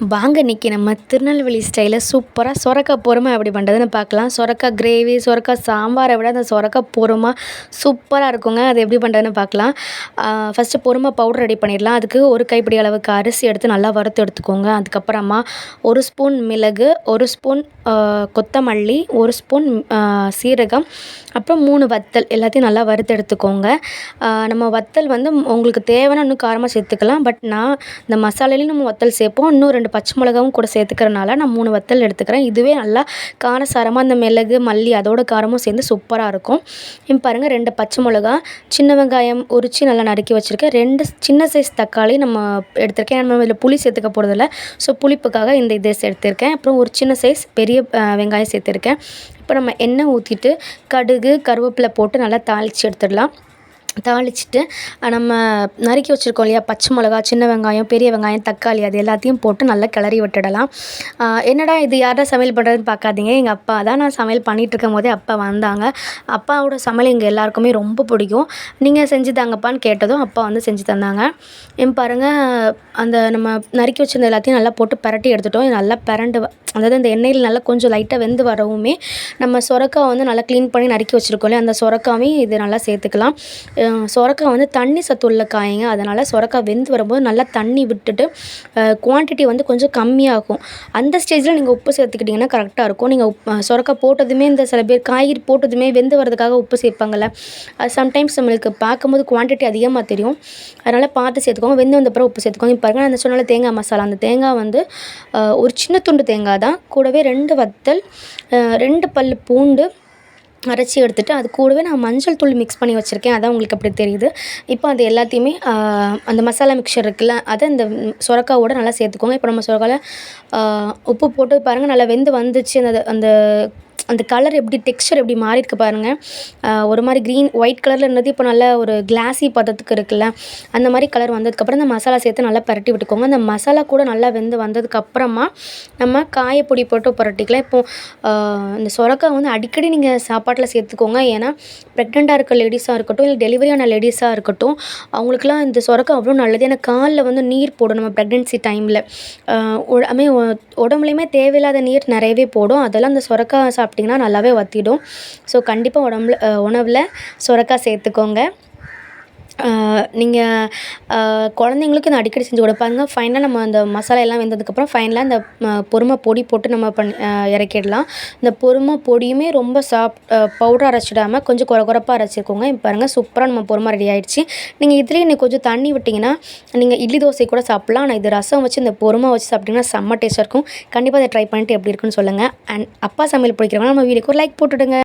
வாங்க இன்றைக்கி நம்ம திருநெல்வேலி ஸ்டைலில் சூப்பராக சொரக்காய் பொறுமை? எப்படி பண்ணுறதுன்னு பார்க்கலாம். சொரக்காய் கிரேவி சொரக்காய் சாம்பாரை விட அந்த சொரக்காய் பொறுமை? சூப்பராக இருக்குங்க. அது எப்படி பண்ணுறதுன்னு பார்க்கலாம். ஃபஸ்ட்டு பொறுமை? பவுடர் ரெடி பண்ணிடலாம். அதுக்கு ஒரு கைப்பிடி அளவுக்கு அரிசி எடுத்து நல்லா வறுத்து எடுத்துக்கோங்க. அதுக்கப்புறமா ஒரு ஸ்பூன் மிளகு ஒரு ஸ்பூன் கொத்தமல்லி ஒரு ஸ்பூன் சீரகம் அப்புறம் மூணு வத்தல் எல்லாத்தையும் நல்லா வறுத்து எடுத்துக்கோங்க. நம்ம வத்தல் வந்து உங்களுக்கு தேவைன்னா இன்னும் காரமாக சேர்த்துக்கலாம். பட் நான் இந்த மசாலையிலையும் நம்ம வத்தல் சேர்ப்போம். இன்னும் ரெண்டு பச்சை மிளகாவும் கூட சேர்த்துக்கிறனால நான் மூணு வத்தல் எடுத்துக்கிறேன். இதுவே நல்லா காரசாரமாக அந்த மிளகு மல்லி அதோட காரமும் சேர்ந்து சூப்பராக இருக்கும். இப்போ பாருங்கள் ரெண்டு பச்சை மிளகா சின்ன வெங்காயம் உரித்து நல்லா நறுக்கி வச்சுருக்கேன். ரெண்டு சின்ன சைஸ் தக்காளி நம்ம எடுத்திருக்கேன். நம்ம இதில் புளி சேர்த்துக்க போகிறதில்ல ஸோ புளிப்புக்காக இந்த இதை சேர்த்துருக்கேன். அப்புறம் ஒரு சின்ன சைஸ் பெரிய வெங்காயம் சேர்த்துருக்கேன். இப்போ நம்ம எண்ணெய் ஊற்றிட்டு கடுகு கருவேப்பிலை போட்டு நல்லா தாளித்து எடுத்துடலாம். தாளிச்சிட்டு நம்ம நறுக்கி வச்சுருக்கோம் இல்லையா பச்சை மிளகா சின்ன வெங்காயம் பெரிய வெங்காயம் தக்காளி அது எல்லாத்தையும் போட்டு நல்லா கிளறி விட்டுடலாம். என்னடா இது யாரா சமையல் பண்ணுறதுன்னு பார்க்காதீங்க. எங்கள் அப்பா தான் நான் சமையல் பண்ணிகிட்ருக்கும் போதே அப்பா வந்தாங்க. அப்பாவோட சமையல் எங்கள் எல்லாருக்குமே ரொம்ப பிடிக்கும். நீங்கள் செஞ்சு தாங்கப்பான்னு கேட்டதும் அப்பா வந்து செஞ்சு தந்தாங்க. என் பாருங்கள் அந்த நம்ம நறுக்கி வச்சிருந்த எல்லாத்தையும் நல்லா போட்டு பரட்டி எடுத்துட்டோம். நல்லா பரண்டு அதாவது அந்த எண்ணெயில் நல்லா கொஞ்சம் லைட்டாக வெந்து வரவுமே நம்ம சொரக்காய் வந்து நல்லா க்ளீன் பண்ணி நறுக்கி வச்சுருக்கோம் இல்லையா அந்த சொரக்காவையும் இது நல்லா சேர்த்துக்கலாம். சுரக்கா வந்து தண்ணி சத்து உள்ள காய்ங்க. அதனால் சுரக்கா வெந்து வரும்போது நல்லா தண்ணி விட்டுட்டு குவான்டிட்டி வந்து கொஞ்சம் கம்மியாகும். அந்த ஸ்டேஜில் நீங்கள் உப்பு சேர்த்துக்கிட்டிங்கன்னா கரெக்டாக இருக்கும். நீங்கள் உப் சுரக்கா போட்டதுமே இந்த சில பேர் காய்கறி போட்டதுமே வெந்து வரதுக்காக உப்பு சேர்ப்பாங்கள்ல அது சம்டைம்ஸ் நம்மளுக்கு பார்க்கும்போது குவான்டிட்டி அதிகமாக தெரியும். அதனால் பார்த்து சேர்த்துக்கோங்க. வெந்து வந்த உப்பு சேர்த்துக்கோங்க. இப்போ பாருங்கள் அந்த சொன்னால தேங்காய் மசாலா. அந்த தேங்காய் வந்து ஒரு சின்ன துண்டு தேங்காய் தான். கூடவே ரெண்டு வத்தல் ரெண்டு பல் பூண்டு அரைச்சி எடுத்துட்டு அது கூடவே நான் மஞ்சள் தூள் மிக்ஸ் பண்ணி வச்சுருக்கேன். அதான் உங்களுக்கு அப்படி தெரியுது. இப்போ அது எல்லாத்தையுமே அந்த மசாலா மிக்சர் இருக்குல்ல அதை இந்த சுரக்காவோட நல்லா சேர்த்துக்கோங்க. இப்போ நம்ம சுரக்காவில் உப்பு போட்டு பாருங்கள் நல்லா வெந்து வந்துச்சு. அந்த அந்த அந்த கலர் எப்படி டெக்ஸ்சர் எப்படி மாறியிருக்கு பாருங்கள் ஒரு மாதிரி க்ரீன் ஒயிட் கலரில் இருந்தது இப்போ நல்ல ஒரு கிளாஸி பதத்துக்கு இருக்குல்ல. அந்த மாதிரி கலர் வந்ததுக்கப்புறம் இந்த மசாலா சேர்த்து நல்லா பரட்டி விட்டுக்கோங்க. அந்த மசாலா கூட நல்லா வெந்து வந்ததுக்கப்புறமா நம்ம காயப்பொடி போட்டு புரட்டிக்கலாம். இப்போது இந்த சுரக்காய் வந்து அடிக்கடி நீங்கள் சாப்பாட்டில் சேர்த்துக்கோங்க. ஏன்னா ப்ரெக்னெண்ட்டாக இருக்க லேடிஸாக இருக்கட்டும் இல்லை டெலிவரியான லேடிஸாக இருக்கட்டும் அவங்களுக்குலாம் இந்த சுரக்காய் அவ்வளோ நல்லது. ஏன்னா காலில் வந்து நீர் போடும் நம்ம ப்ரெக்னென்சி டைமில் ஐ மீன் உடம்புலையுமே தேவையில்லாத நீர் நிறையவே போடும். அதெல்லாம் அந்த சுரக்காய் சாப்பிட்டு சாப்பிட்டிங்கன்னா நல்லாவே வற்றிடும் ஸோ கண்டிப்பாக உடம்புல உணவில் சுரக்கா சேர்த்துக்கோங்க. நீங்கள் குழந்தைங்களுக்கு இந்த அடிக்கடி செஞ்சு கொடுப்பாங்க ஃபைனலாக நம்ம அந்த மசாலா எல்லாம் வெந்ததுக்கப்புறம் ஃபைனலாக இந்த பொறுமை பொடி போட்டு நம்ம பண் இறக்கிடலாம். இந்த பொறுமை பொடியுமே ரொம்ப சாஃப்ட் பவுடர் அரைச்சிடாமல் கொஞ்சம் குற குறப்பாக அரைச்சிக்கோங்க. இப்போ பாருங்கள் சூப்பராக நம்ம பொறுமை ரெடி ஆகிடுச்சு நீங்கள் இதுலேயே இன்னும் கொஞ்சம் தண்ணி விட்டிங்கன்னா நீங்கள் இட்லி தோசை கூட சாப்பிட்லாம். ஆனால் இது ரசம் வச்சு இந்த பொறுமை வச்சு சாப்பிட்டிங்கன்னா செம்ம டேஸ்ட்டாக இருக்கும். கண்டிப்பாக அதை ட்ரை பண்ணிட்டு எப்படி இருக்குன்னு சொல்லுங்கள் அண்ட் அப்பா சமையல் பிடிக்கிறவங்க நம்ம வீடியோக்கு ஒரு லைக் போட்டுவிடுங்க